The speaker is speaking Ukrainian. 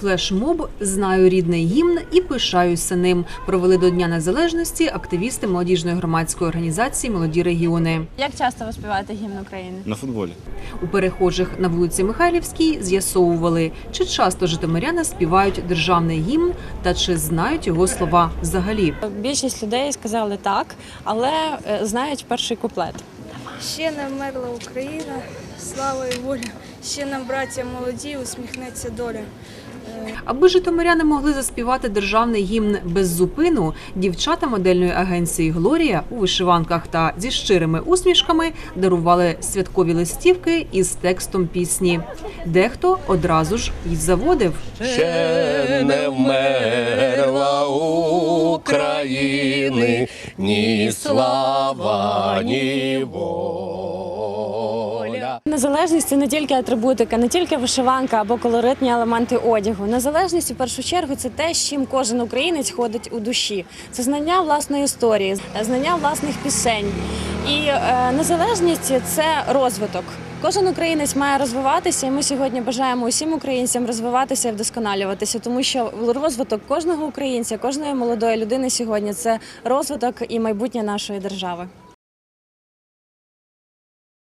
Флешмоб знаю рідний гімн і пишаюся ним. Провели до Дня Незалежності активісти молодіжної громадської організації Молоді регіони. Як часто ви співаєте гімн України? На футболі. У перехожих на вулиці Михайлівській з'ясовували, чи часто житомиряни співають державний гімн та чи знають його слова взагалі. Більшість людей сказали так, але е, знають перший куплет. Ще не вмерла Україна, слава і воля. Ще нам, браття молоді, усміхнеться доля. Аби житомиряни могли заспівати державний гімн без зупину, дівчата модельної агенції Глорія у вишиванках та зі щирими усмішками дарували святкові листівки із текстом пісні. Дехто одразу ж й заводив. ще не вмерла України, ні слава, ні воля. Незалежність це не тільки атрибутика, не тільки вишиванка або колоритні елементи одягу. Незалежність у першу чергу це те, з чим кожен українець ходить у душі. Це знання власної історії, знання власних пісень. І е, незалежність це розвиток. Кожен українець має розвиватися, і ми сьогодні бажаємо усім українцям розвиватися і вдосконалюватися, тому що розвиток кожного українця, кожної молодої людини сьогодні це розвиток і майбутнє нашої держави.